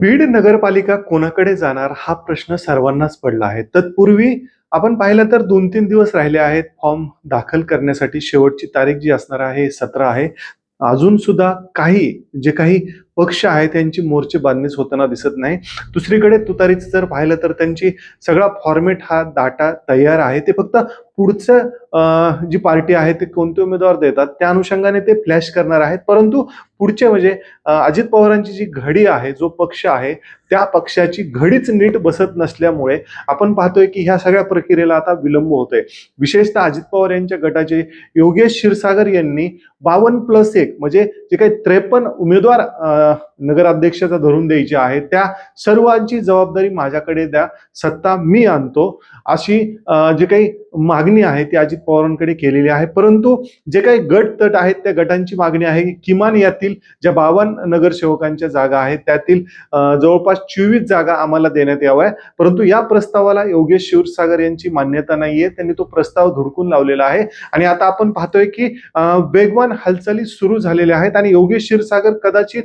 बीड नगरपालिका कोणाकडे जाणार हा प्रश्न सर्वांनाच पडला आहे. तत्पूर्वी आपण पाहिलं तर दोन तीन दिवस राहिले आहेत. फॉर्म दाखल करण्यासाठी शेवटची तारीख जी असणार आहे सतरा आहे. अजून सुद्धा काही जे काही पक्ष आहे त्यांची मोर्चे बांधणीच होताना दिसत नाही. दुसरीकडे तुतारीचं जर पाहिलं तर त्यांची सगळा फॉर्मेट हा डाटा तयार आहे. ते फक्त पुढचं जी पार्टी आहे ते कोणते उमेदवार देतात त्या अनुषंगाने ते फ्लॅश करणार आहेत. परंतु पुढचे म्हणजे अजित पवारांची जी घडी आहे जो पक्ष आहे त्या पक्षाची घडीच नीट बसत नसल्यामुळे आपण पाहतोय की ह्या सगळ्या प्रक्रियेला आता विलंब होतोय. विशेषतः अजित पवार यांच्या गटाचे योगेश क्षीरसागर यांनी बावन्न प्लस एक म्हणजे जे काही त्रेपन्न उमेदवार नगराध्यक्षाचा धरून द्यायच्या आहेत. त्या सर्वांची जबाबदारी माझ्याकडे द्या. सत्ता मी आणतो. अशी जे काही मागणी आहे ती अजित पवारांकडे केलेली आहे. परंतु जे काही गट तट आहेत त्या गटांची मागणी आहे किमान यातील ज्या बावन्न नगरसेवकांच्या जागा आहेत त्यातील जवळपास चोवीस जागा आम्हाला देण्यात याव्या. परंतु या प्रस्तावाला योगेश क्षीरसागर यांची मान्यता नाहीये. त्यांनी तो प्रस्ताव धुडकून लावलेला आहे. आणि आता आपण पाहतोय की वेगवान हालचाली सुरू झालेल्या आहेत. आणि योगेश क्षीरसागर कदाचित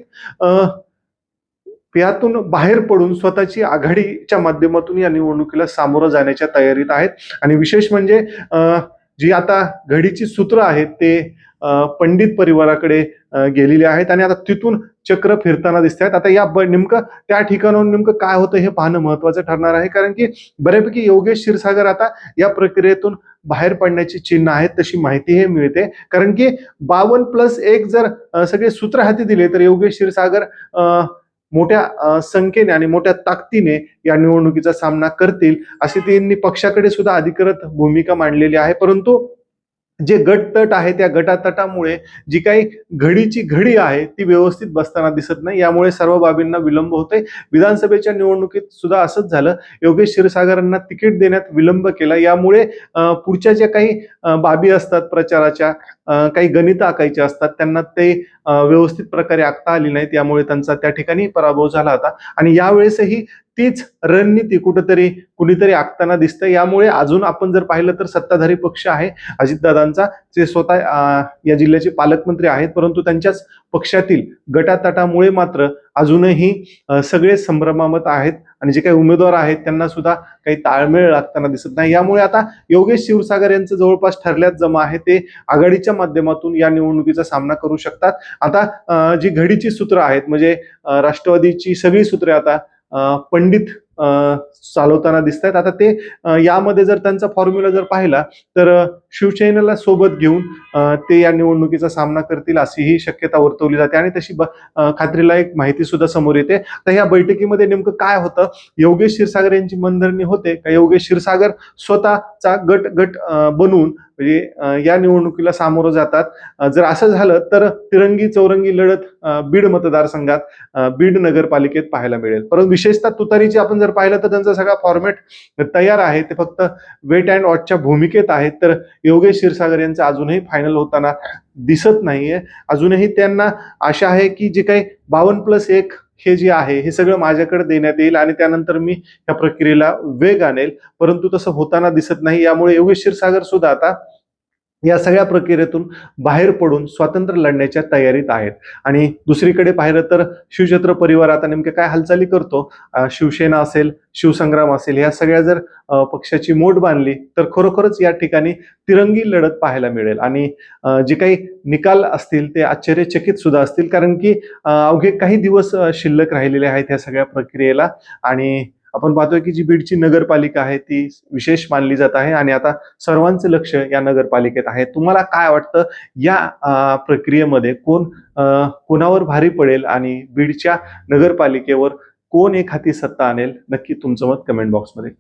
यातून बाहेर पडून स्वतःची आघाडीच्या माध्यमातून या निवडणुकीला सामोरं जाण्याच्या तयारीत आहेत. आणि विशेष म्हणजे अं, जी आता घडीची सूत्र आहेत ते पंडित परिवाराकडे गेलेले गेलेली आहेत आणि आता तिथून चक्र फिरताना दिसत आहेत आता या ब- नेमकं त्या ठिकाणाहून नेमकं काय होतं हे पाहणं महत्वाचं ठरणार आहे. कारण की बऱ्यापैकी योगेश क्षीरसागर आता या प्रक्रियेतून बाहेर पडण्याची चिन्ह आहेत तशी माहिती हे मिळते. कारण की बावन प्लस एक जर सगळे सूत्र हाती दिले तर योगेश क्षीरसागर मोठ्या संख्येने आणि मोठ्या ताकदीने या निवडणुकीचा सामना करतील अशी त्यांनी पक्षाकडे सुद्धा अधिकृत भूमिका मांडलेली आहे. परंतु जे गट तट आहे त्या गटातटामुळे जी काही घडीची घडी आहे ती व्यवस्थित बसताना दिसत नाही. यामुळे सर्व बाबींना विलंब होतोय. विधानसभेच्या निवडणुकीत सुद्धा असंच झालं. योगेश क्षीरसागरांना तिकीट देण्यात विलंब केला. यामुळे पुढच्या ज्या काही बाबी असतात प्रचाराच्या काही गणित आकायच्या असतात त्यांना ते व्यवस्थित प्रकारे आखता आली नाहीत. यामुळे त्यांचा त्या ठिकाणी पराभव झाला होता. आणि यावेळेसही तीच रणनीती कुठंतरी कुणीतरी आखताना दिसतंय. यामुळे अजून आपण जर पाहिलं तर सत्ताधारी पक्ष आहे अजितदादांचा. जे स्वतः या जिल्ह्याचे पालकमंत्री आहेत. परंतु त्यांच्याच पक्षातील गटातटामुळे मात्र अजूनही सगळे संभ्रमामत आहेत. आणि जे काही उमेदवार आहेत त्यांना सुद्धा काही ताळमेळ लागताना दिसत नाही. यामुळे आता योगेश शिवसागर यांचं जवळपास ठरल्यात जमा आहे. ते आघाडीच्या माध्यमातून या निवडणुकीचा सामना करू शकतात. आता जी घडीची सूत्र आहेत म्हणजे राष्ट्रवादीची सगळी सूत्रे आता पंडित चालवताना दिसत आहेत आता ते यामध्ये जर त्यांचा फॉर्म्युला जर पाहिला तर शिवसेनेला सोबत घेऊन ते या निवडणुकीचा सामना करतील अशीही शक्यता वर्तवली जाते. आणि तशी ब- खात्रीला एक माहिती सुद्धा समोर येते. तर या बैठकीमध्ये नेमकं काय होतं? योगेश क्षीरसागर यांची मनधरणी होते. का योगेश क्षीरसागर स्वतःचा गट गट बनवून म्हणजे या निवडणुकीला सामोरं जातात. जर असं झालं तर तिरंगी चौरंगी लढत बीड मतदारसंघात बीड नगरपालिकेत पाहायला मिळेल. परंतु विशेषतः तुतारीची आपण जर पाहिलं तर त्यांचा सगळा फॉर्मॅट तयार आहे. ते फक्त वेट अँड वॉचच्या भूमिकेत आहेत. तर योगेश क्षीरसागर यांचं अजूनही फायनल होताना दिसत नाहीये. अजूनही त्यांना आशा आहे की जे काही बावन्न प्लस एक हे जे आहे हे सगळं माझ्याकडे देण्यात येईल आणि त्यानंतर मी या प्रक्रियेला वेग आणेल. परंतु तसं होताना दिसत नाही यामुळे योगेश क्षीरसागर सुद्धा आता या सगळ्या प्रक्रियेतून बाहेर पडून स्वातंत्र्य लढण्याच्या तयारीत आहेत. आणि दुसरीकडे पाहिलं तर शिवछत्र परिवार आता नेमके काय हालचाली करतो? शिवसेना असेल शिवसंग्राम असेल या सगळ्या जर पक्षाची मोठ बांधली तर खरोखरच या ठिकाणी तिरंगी लढत पाहायला मिळेल. आणि जे काही निकाल असतील ते आश्चर्यचकित सुद्धा असतील कारण की अवघे काही दिवस शिल्लक राहिलेले आहेत या सगळ्या प्रक्रियेला. आणि आपण पाहतोय की जी बीडची नगरपालिका आहे ती विशेष मानली जात आहे. आणि आता सर्वांचं लक्ष या नगरपालिकेत आहे. तुम्हाला काय वाटतं? या प्रक्रियेमध्ये कोण कोणावर भारी पडेल आणि बीडच्या नगरपालिकेवर कोण एक हाती सत्ता आणेल? नक्की तुमचं मत कमेंट बॉक्समध्ये